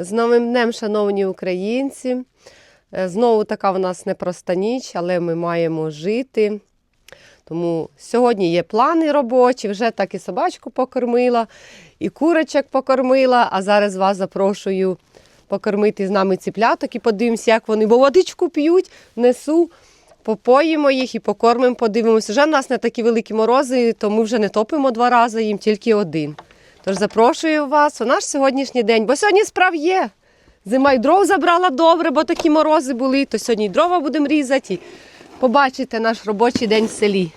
З новим днем, шановні українці. Е, Знову така в нас непроста ніч, але ми маємо жити. Тому сьогодні є плани робочі, вже так і собачку покормила, і курочок покормила, а зараз вас запрошую покормити з нами ціпляток і подивимося, як вони, бо водичку п'ють, несу, попоїмо їх і покормимо, подивимося. Вже в нас не такі великі морози, то ми вже не топимо два рази, їм тільки один. Тож запрошую вас у наш сьогоднішній день, бо сьогодні справ є. Зима й дров забрала добре, бо такі морози були, то сьогодні й дрова будемо різати. і Побачите наш робочий день в селі.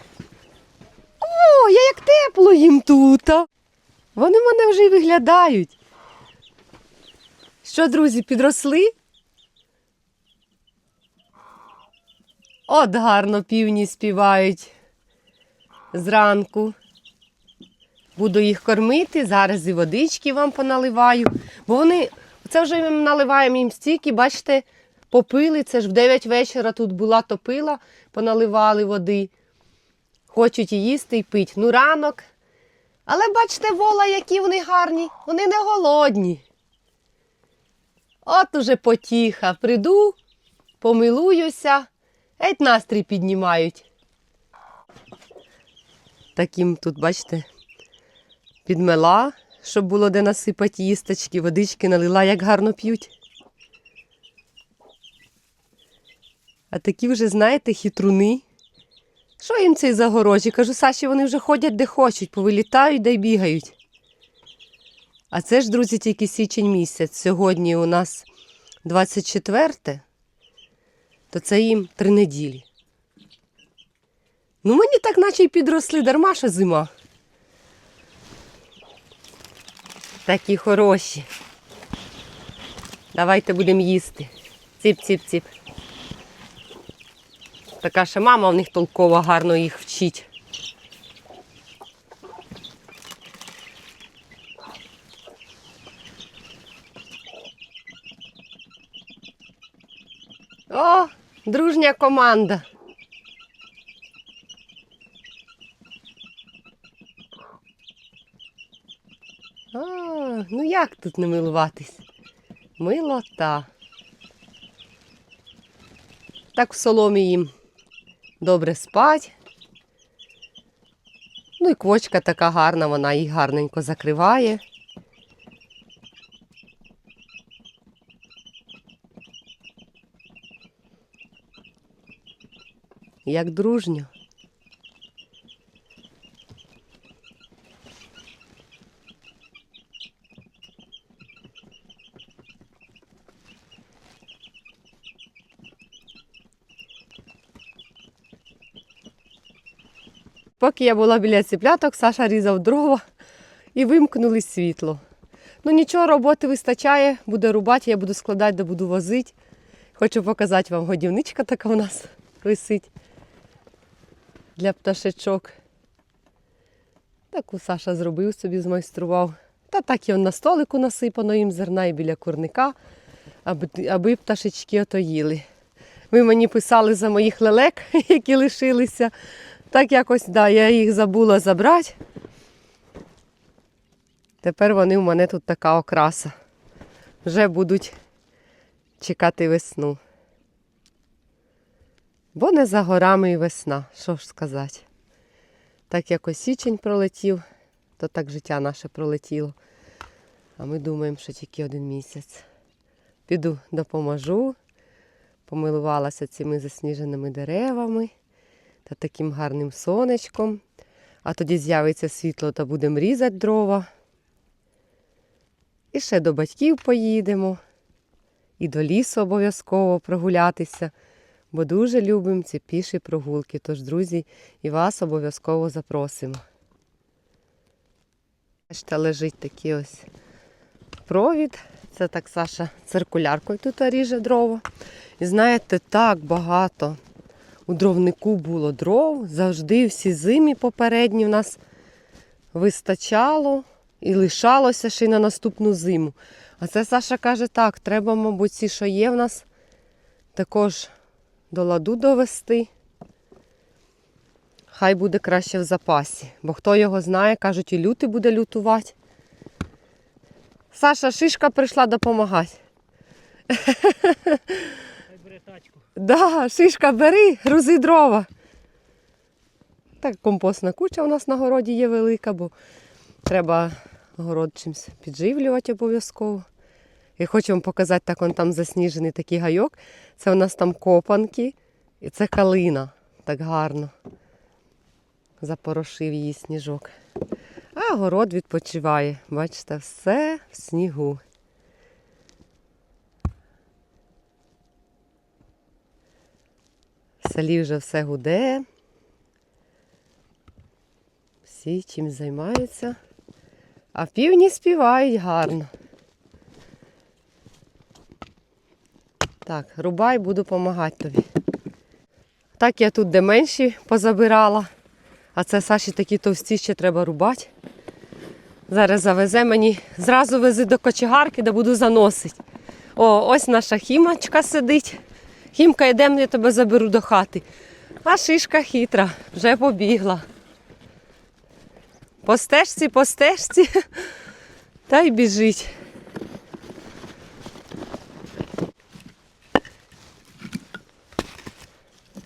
О, я як тепло їм тут. Вони мене вже й виглядають. Що, друзі, підросли? От гарно півні співають зранку. Буду їх кормити, зараз і водички вам поналиваю. Бо вони, це вже ми наливаємо їм стільки, бачите, попили. Це ж в 9 вечора тут була топила, поналивали води. Хочуть і їсти і пити. Ну, ранок. Але бачите, вола, які вони гарні, вони не голодні. От уже потіха. Прийду, помилуюся, геть настрій піднімають. Таким тут, бачите, підмела, щоб було де насипати їсточки, водички налила, як гарно п'ють. А такі вже, знаєте, хитруни. Що їм цей загорожі? Кажу, Саші, вони вже ходять де хочуть, повилітають да й бігають. А це ж, друзі, тільки січень місяць. Сьогодні у нас 24, то це їм три неділі. Ну, мені так наче й підросли, дарма що зима. Такі хороші. Давайте будемо їсти. Ціп-ціп-ціп. Така ще мама в них толкова гарно їх вчить. О, дружня команда. А, ну як тут не милуватись? Милота. Так в соломі їм добре спать. Ну і квочка така гарна, вона їх гарненько закриває. Як дружньо. Поки я була біля ціпляток, Саша різав дрова і вимкнули світло. Ну нічого, роботи вистачає, буде рубати, я буду складати, де буду возити. Хочу показати вам годівничка така у нас висить для пташечок. Таку Саша зробив собі, змайстрував. Та так і на столику насипано їм зерна і біля курника, аби, аби пташечки ото їли. Ви мені писали за моїх лелек, які лишилися. Так якось, да, я їх забула забрати. Тепер вони в мене тут така окраса. Вже будуть чекати весну. Бо не за горами і весна, що ж сказати. Так якось січень пролетів, то так життя наше пролетіло. А ми думаємо, що тільки один місяць. Піду допоможу, помилувалася цими засніженими деревами та таким гарним сонечком. А тоді з'явиться світло та будемо різати дрова. І ще до батьків поїдемо. І до лісу обов'язково прогулятися, бо дуже любимо ці піші прогулки. Тож, друзі, і вас обов'язково запросимо. Бачите, лежить такий ось провід. Це так Саша циркуляркою тут ріже дрова. І знаєте, так багато у дровнику було дров. Завжди всі зимі попередні в нас вистачало і лишалося ще й на наступну зиму. А це Саша каже, так, треба, мабуть, ці, що є в нас, також до ладу довести. Хай буде краще в запасі. Бо хто його знає, кажуть, і лютий буде лютувати. Саша Шишка прийшла допомагати. Да, Шишка, бери, грузи дрова. Так, компостна куча у нас на городі є велика, бо треба город чимось підживлювати обов'язково. І хочу вам показати, так он там засніжений такий гайок. Це у нас там копанки і це калина. Так гарно. Запорошив її сніжок. А город відпочиває. Бачите, все в снігу. В селі вже все гуде. Всі чим займаються. А півні співають гарно. Так, рубай, буду допомагати тобі. Так я тут де менші позабирала, а це Саші такі товсті ще треба рубати. Зараз завезе мені, зразу вези до кочегарки, де буду заносити. О, ось наша хімочка сидить. Хімка, йдемо, я тебе заберу до хати. А шишка хитра, вже побігла. По стежці, по стежці, та й біжить.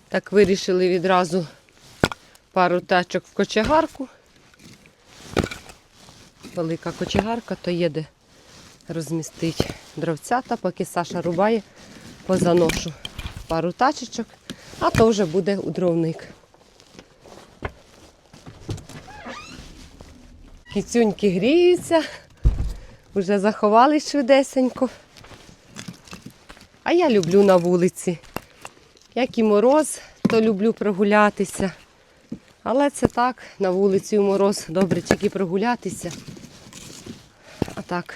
Так вирішили відразу пару тачок в кочегарку. Велика кочегарка, то є де розмістить дровцята, поки Саша рубає, позаношу пару тачечок, а то вже буде у дровник. Кіцюньки гріються, вже заховались швидесенько. А я люблю на вулиці. Як і мороз, то люблю прогулятися. Але це так, на вулиці у мороз добре тільки прогулятися. А так,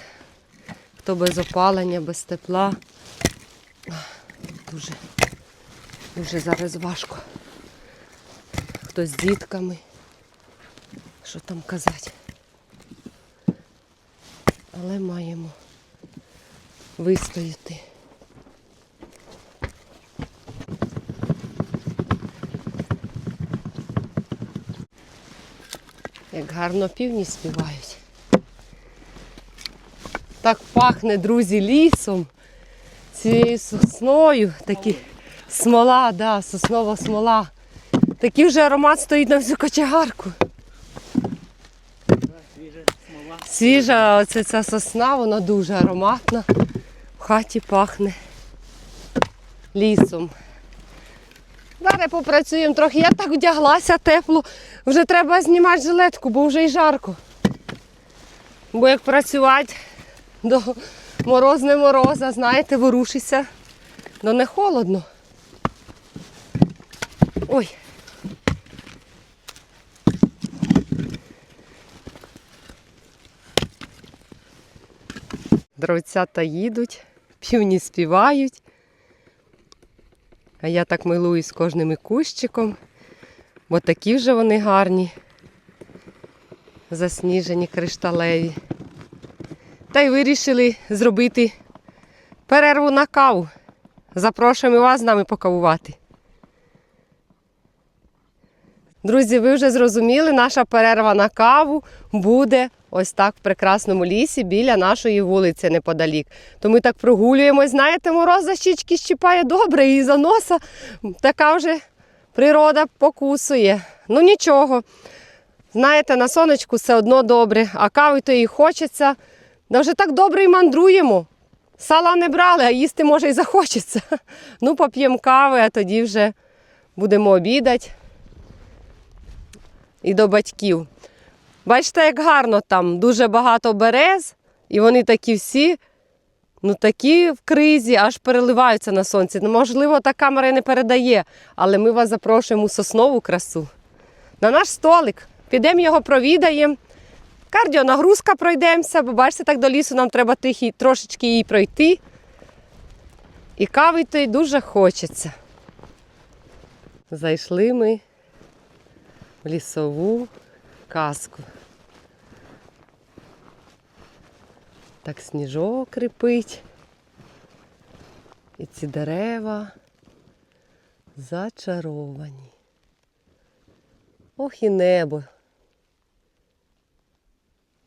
хто без опалення, без тепла. Дуже, дуже зараз важко. Хто з дітками. Що там казати? Але маємо вистояти. Як гарно півні співають. Так пахне, друзі, лісом, цією сосною, такі смола, да, соснова смола. Такий вже аромат стоїть на всю кочегарку. Свіжа смола. Оця ця сосна, вона дуже ароматна. В хаті пахне лісом. Зараз попрацюємо трохи. Я так вдяглася тепло. Вже треба знімати жилетку, бо вже й жарко. Бо як працювати до мороз не мороза, знаєте, ворушися, то не холодно. Ой. Дровцята їдуть, півні співають. А я так милуюсь кожним і кущиком, бо такі вже вони гарні, засніжені, кришталеві. Та й вирішили зробити перерву на каву. Запрошуємо вас з нами покавувати. Друзі, ви вже зрозуміли, наша перерва на каву буде ось так в прекрасному лісі біля нашої вулиці неподалік. То ми так прогулюємось, знаєте, мороз за щічки щіпає добре і за носа така вже природа покусує. Ну нічого. Знаєте, на сонечку все одно добре, а кави то і хочеться. Да вже так добре і мандруємо. Сала не брали, а їсти може і захочеться. Ну, поп'ємо кави, а тоді вже будемо обідати і до батьків. Бачите, як гарно там, дуже багато берез, і вони такі всі, ну такі в кризі, аж переливаються на сонці. Ну, можливо, та камера не передає, але ми вас запрошуємо у соснову красу. На наш столик. Підемо його провідаємо. Кардіонагрузка пройдемося, бо бачите, так до лісу нам треба тихі, трошечки її пройти. І кави то й дуже хочеться. Зайшли ми лісову казку. Так сніжок крипить. І ці дерева зачаровані. Ох і небо.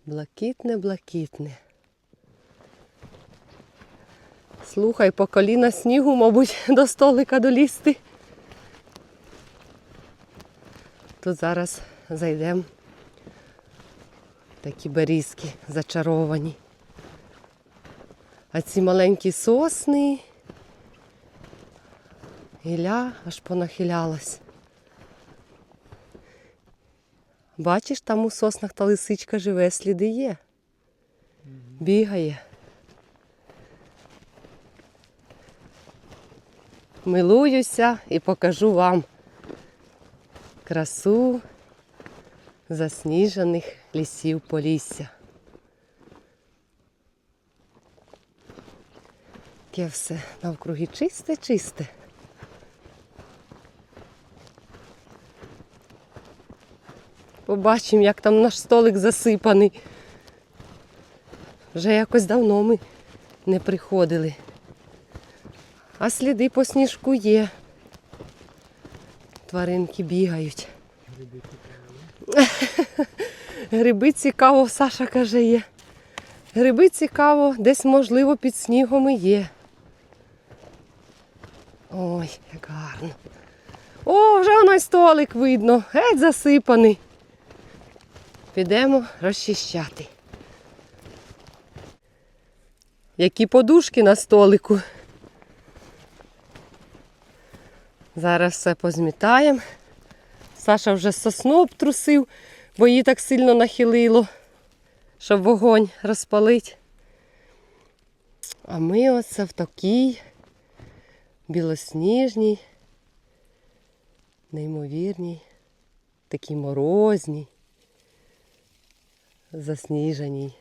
Блакитне, блакитне. Слухай, по коліна снігу, мабуть, до столика долізти. Тут зараз зайдемо. Такі берізки зачаровані. А ці маленькі сосни. Гілля аж понахилялась. Бачиш, там у соснах та лисичка живе, сліди є. Бігає. Милуюся і покажу вам красу засніжених лісів Полісся. Таке все навкруги чисте-чисте. Побачимо, як там наш столик засипаний. Вже якось давно ми не приходили. А сліди по сніжку є. Тваринки бігають. Гриби цікаво, Саша каже, є. Гриби цікаво, десь, можливо, під снігом і є. Ой, як гарно. О, вже воно й столик видно, геть засипаний. Підемо розчищати. Які подушки на столику. Зараз все позмітаємо. Саша вже сосну обтрусив, бо її так сильно нахилило, щоб вогонь розпалить. А ми оце в такій білосніжній, неймовірній, такій морозній, засніженій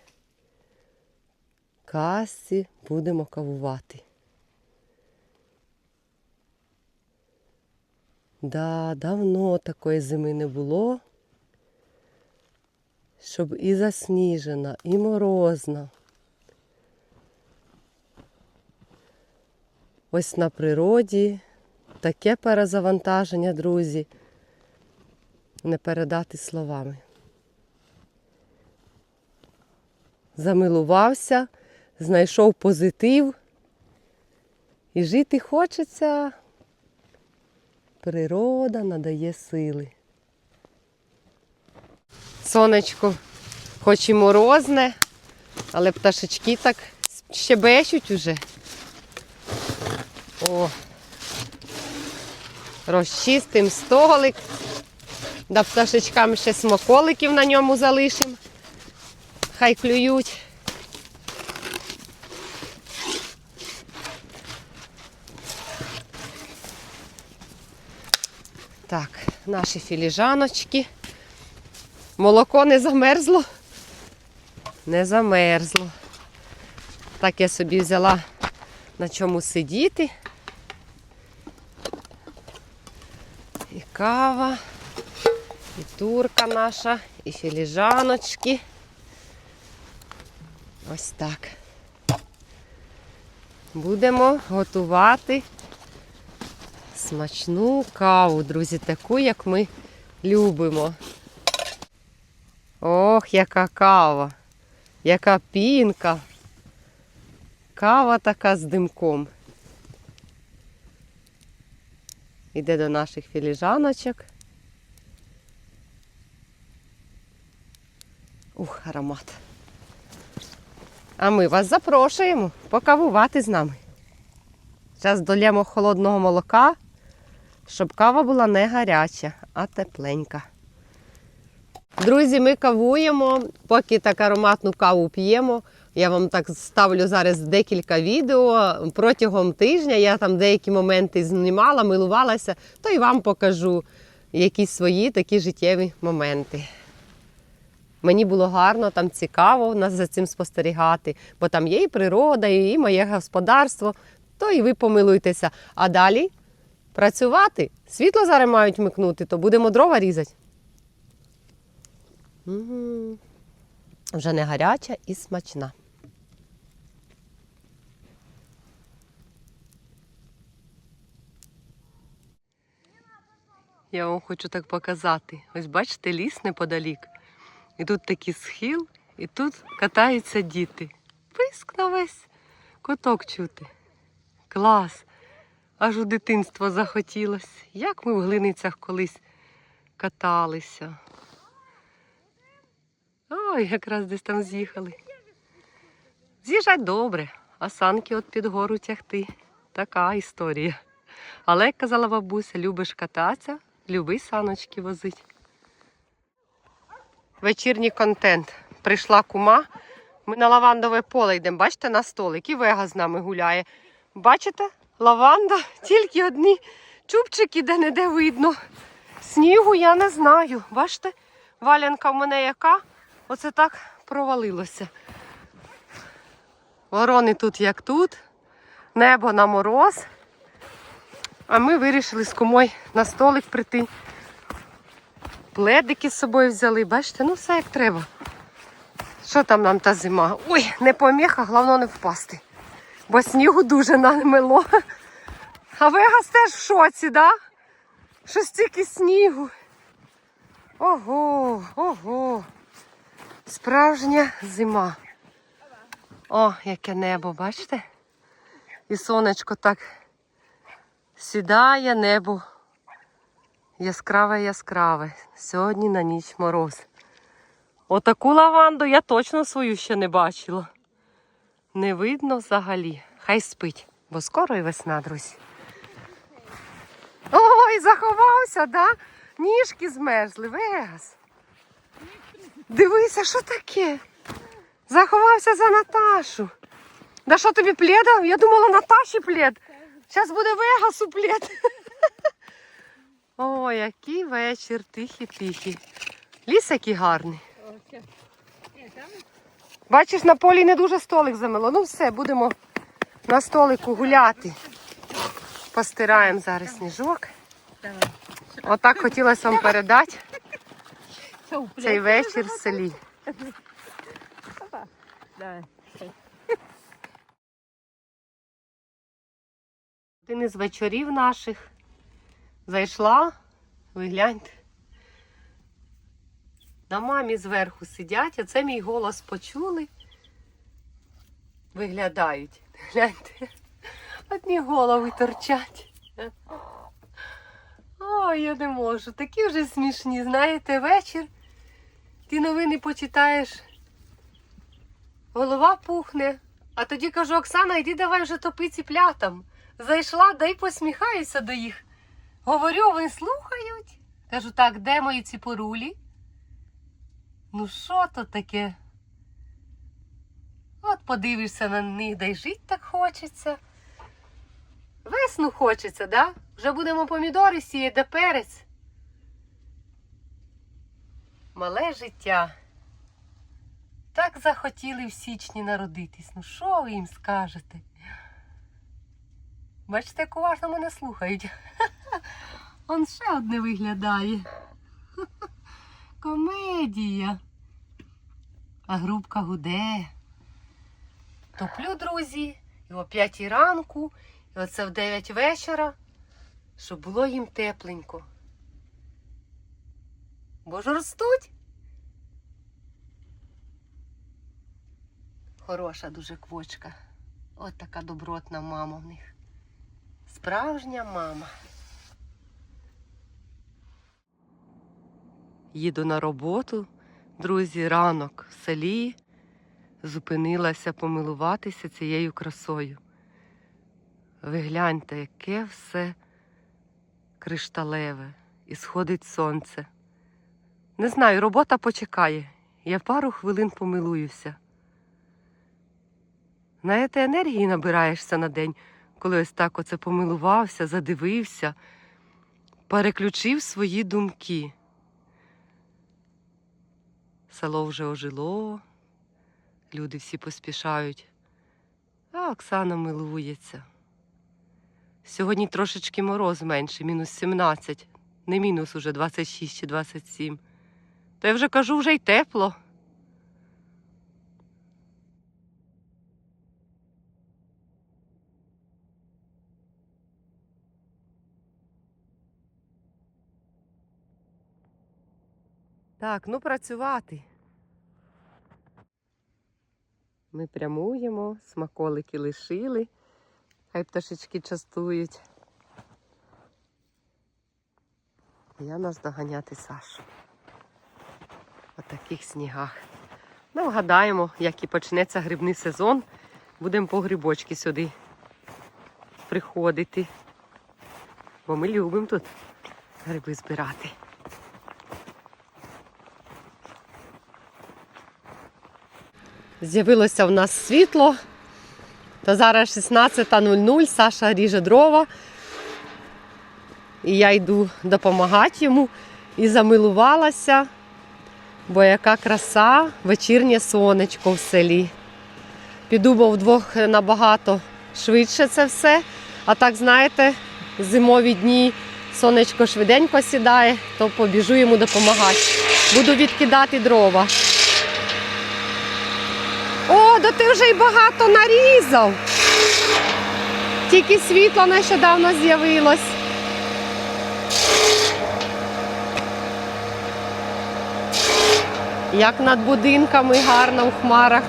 касці будемо кавувати. Да, давно такої зими не було, щоб і засніжена, і морозна. Ось на природі таке перезавантаження, друзі, не передати словами. Замилувався, знайшов позитив і жити хочеться. Природа надає сили. Сонечко, хоч і морозне, але пташечки так щебечуть уже. О, розчистим столик. Да пташечкам ще смаколиків на ньому залишимо. Хай клюють. Так, наші філіжаночки. Молоко не замерзло? Не замерзло. Так я собі взяла на чому сидіти. І кава, і турка наша, і філіжаночки. Ось так. Будемо готувати смачну каву, друзі, таку, як ми любимо. Ох, яка кава, яка пінка. Кава така з димком. Іде до наших філіжаночок. Ух, аромат. А ми вас запрошуємо покавувати з нами. Зараз долємо холодного молока, щоб кава була не гаряча, а тепленька. Друзі, ми кавуємо, поки так ароматну каву п'ємо. Я вам так ставлю зараз декілька відео. Протягом тижня я там деякі моменти знімала, милувалася, то і вам покажу якісь свої такі життєві моменти. Мені було гарно, там цікаво нас за цим спостерігати, бо там є і природа, і моє господарство, то і ви помилуйтеся. А далі працювати. Світло зараз мають вмикнути, то будемо дрова різати. Угу. Вже не гаряча і смачна. Я вам хочу так показати. Ось бачите, ліс неподалік. І тут такий схил, і тут катаються діти. Писк на весь коток чути. Клас! Аж у дитинство захотілося. Як ми в глиницях колись каталися. Ой, якраз десь там з'їхали. З'їжджать добре, а санки от під гору тягти. Така історія. Але, як казала бабуся, любиш кататися, люби саночки возить. Вечірній контент. Прийшла кума. Ми на лавандове поле йдемо. Бачите, на столик. І Вега з нами гуляє. Бачите? Лаванда, тільки одні чубчики де-не-де видно. Снігу я не знаю. Бачите, валянка в мене яка? Оце так провалилося. Ворони тут як тут, небо на мороз. А ми вирішили з кумою на столик прийти. Пледики з собою взяли, бачите, ну все як треба. Що там нам та зима? Ой, не поміха, головне не впасти. Бо снігу дуже намело. А Вегас теж в шоці, да? Що стільки снігу. Ого, ого. Справжня зима. О, яке небо, бачите? І сонечко так сідає небо. Яскраве, яскраве. Сьогодні на ніч мороз. Отаку лаванду я точно свою ще не бачила. Не видно взагалі. Хай спить, бо скоро і весна, друзі. Ой, заховався, да? Ніжки змерзли, Вегас. Дивися, що таке? Заховався за Наташу. Да що тобі пледа? Я думала, Наташі плед. Зараз буде Вегасу плед. О, який вечір, тихий-тихий. Ліс який гарний. Бачиш, на полі не дуже столик замело. Ну все, будемо на столику гуляти. Постираємо зараз сніжок. Отак хотілося вам передати цей вечір в селі. Один із вечорів наших зайшла, ви гляньте. На мамі зверху сидять, а це мій голос почули. Виглядають. Гляньте. Одні голови торчать. Ой, я не можу. Такі вже смішні. Знаєте, вечір. Ти новини почитаєш. Голова пухне. А тоді кажу, Оксана, йди давай вже топи ціплятам. Зайшла, да й посміхаюся до їх. Говорю, вони слухають. Кажу, так, де мої ці порулі? Ну, що то таке? От подивишся на них, да й жить так хочеться. Весну хочеться, да? Вже будемо помідори сіяти, да перець. Мале життя. Так захотіли в січні народитись. Ну що ви їм скажете? Бачите, як уважно мене слухають. Он ще одне виглядає. Комедія. А грубка гуде. Топлю, друзі, і о п'ятій ранку, і оце в дев'ять вечора, щоб було їм тепленько. Бо ж ростуть. Хороша дуже квочка. От така добротна мама в них. Справжня мама. Їду на роботу, друзі, ранок в селі. Зупинилася помилуватися цією красою. Ви гляньте, яке все кришталеве і сходить сонце. Не знаю, робота почекає. Я пару хвилин помилуюся. Знаєте, енергії набираєшся на день, коли ось так оце помилувався, задивився, переключив свої думки. Село вже ожило, люди всі поспішають, а Оксана милується. Сьогодні трошечки мороз менше, мінус 17, не мінус уже 26 чи 27. То я вже кажу, вже й тепло. Так, ну працювати. Ми прямуємо, смаколики лишили. Хай пташечки частують. Я нас доганяти Сашу. По таких снігах. Ну, вгадаємо, як і почнеться грибний сезон. Будемо по грибочки сюди приходити. Бо ми любимо тут гриби збирати. З'явилося в нас світло. То зараз 16.00, Саша ріже дрова. І я йду допомагати йому і замилувалася, бо яка краса, вечірнє сонечко в селі. Піду, бо вдвох набагато швидше це все. А так, знаєте, зимові дні сонечко швиденько сідає, то побіжу йому допомагати. Буду відкидати дрова. Да ти вже й багато нарізав. Тільки світло нещодавно з'явилось. Як над будинками гарно у хмарах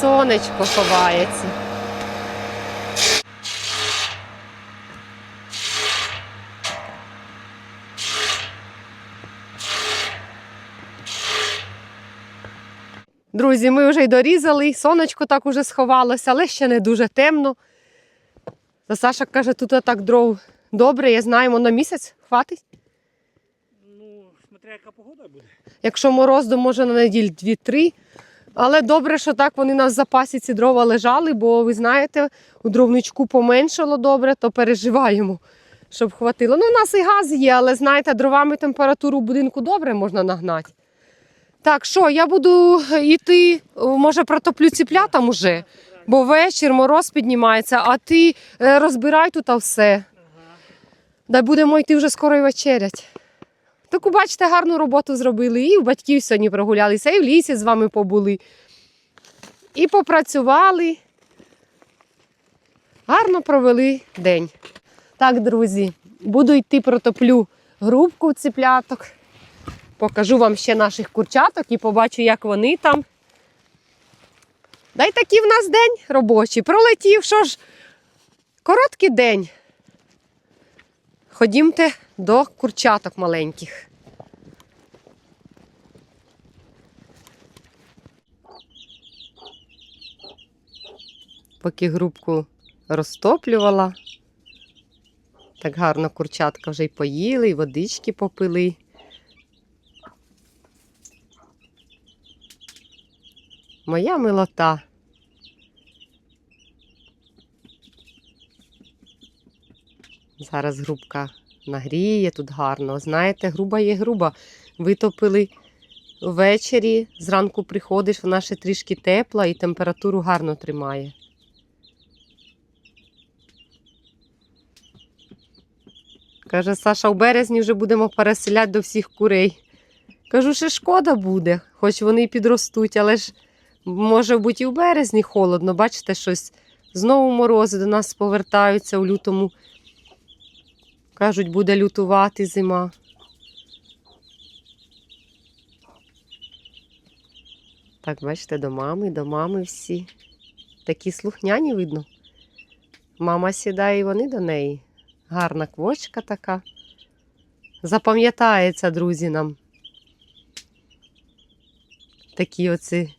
сонечко ховається. Друзі, ми вже й дорізали, і сонечко так уже сховалося, але ще не дуже темно. Та Саша каже, тут так дров добре, я знаю, на місяць хватить. Ну, смотря яка погода буде. Якщо мороз, то може на неділь 2-3. Але добре, що так вони в запасі ці дрова лежали, бо ви знаєте, у дровничку поменшало добре, то переживаємо, щоб хватило. Ну, у нас і газ є, але знаєте, дровами температуру в будинку добре можна нагнати. Так, що, я буду йти, може, протоплю ціплятам уже, бо вечір мороз піднімається, а ти е, розбирай тут все. Ага. Да будемо йти вже скоро й вечерять. Таку, бачите, гарну роботу зробили. І в батьків сьогодні прогулялися, і в лісі з вами побули. І попрацювали. Гарно провели день. Так, друзі, буду йти протоплю грубку ціпляток. Покажу вам ще наших курчаток і побачу, як вони там. Дай такий в нас день робочий. Пролетів, що ж, короткий день. Ходімте до курчаток маленьких. Поки грубку розтоплювала, так гарно курчатка вже й поїли, і водички попили. Моя милота. Зараз грубка нагріє тут гарно. Знаєте, груба є груба. Витопили ввечері, зранку приходиш, вона ще трішки тепла і температуру гарно тримає. Каже, Саша, в березні вже будемо переселяти до всіх курей. Кажу, що шкода буде, хоч вони й підростуть, але ж може бути і в березні холодно. Бачите, щось знову морози до нас повертаються у лютому. Кажуть, буде лютувати зима. Так, бачите, до мами, до мами всі. Такі слухняні видно. Мама сідає і вони до неї. Гарна квочка така. Запам'ятається, друзі, нам. Такий оці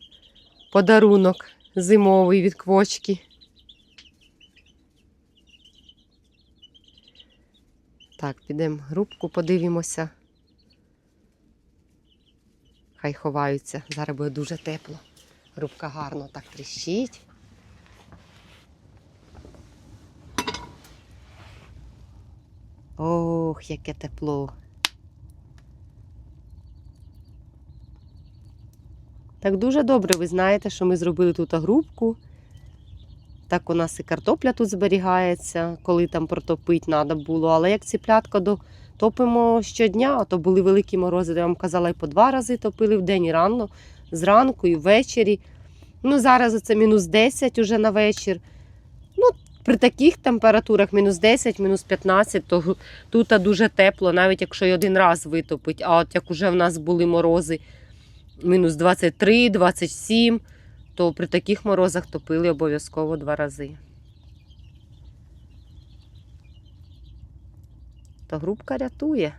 подарунок зимовий від квочки. Так, підемо грубку, подивимося. Хай ховаються. Зараз буде дуже тепло. Грубка гарно так тріщить. Ох, яке тепло. Так дуже добре, ви знаєте, що ми зробили тут грубку. Так у нас і картопля тут зберігається, коли там протопити треба було. Але як ціплятка топимо щодня, то були великі морози, я вам казала, і по два рази топили в день і рано, зранку і ввечері. Ну, зараз це мінус 10 уже на вечір. Ну, при таких температурах мінус 10, мінус 15, то тут дуже тепло, навіть якщо й один раз витопить. А от як уже в нас були морози мінус 23, 27, то при таких морозах топили обов'язково два рази. Та грубка рятує.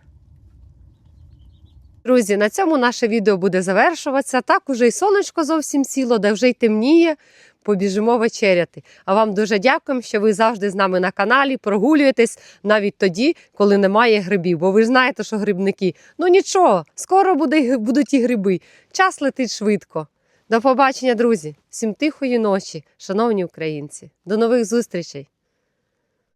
Друзі, на цьому наше відео буде завершуватися. Так уже і сонечко зовсім сіло, де вже й темніє. Побіжимо вечеряти. А вам дуже дякуємо, що ви завжди з нами на каналі, прогулюєтесь навіть тоді, коли немає грибів. Бо ви знаєте, що грибники. Ну нічого, скоро буде, будуть і гриби. Час летить швидко. До побачення, друзі! Всім тихої ночі, шановні українці. До нових зустрічей!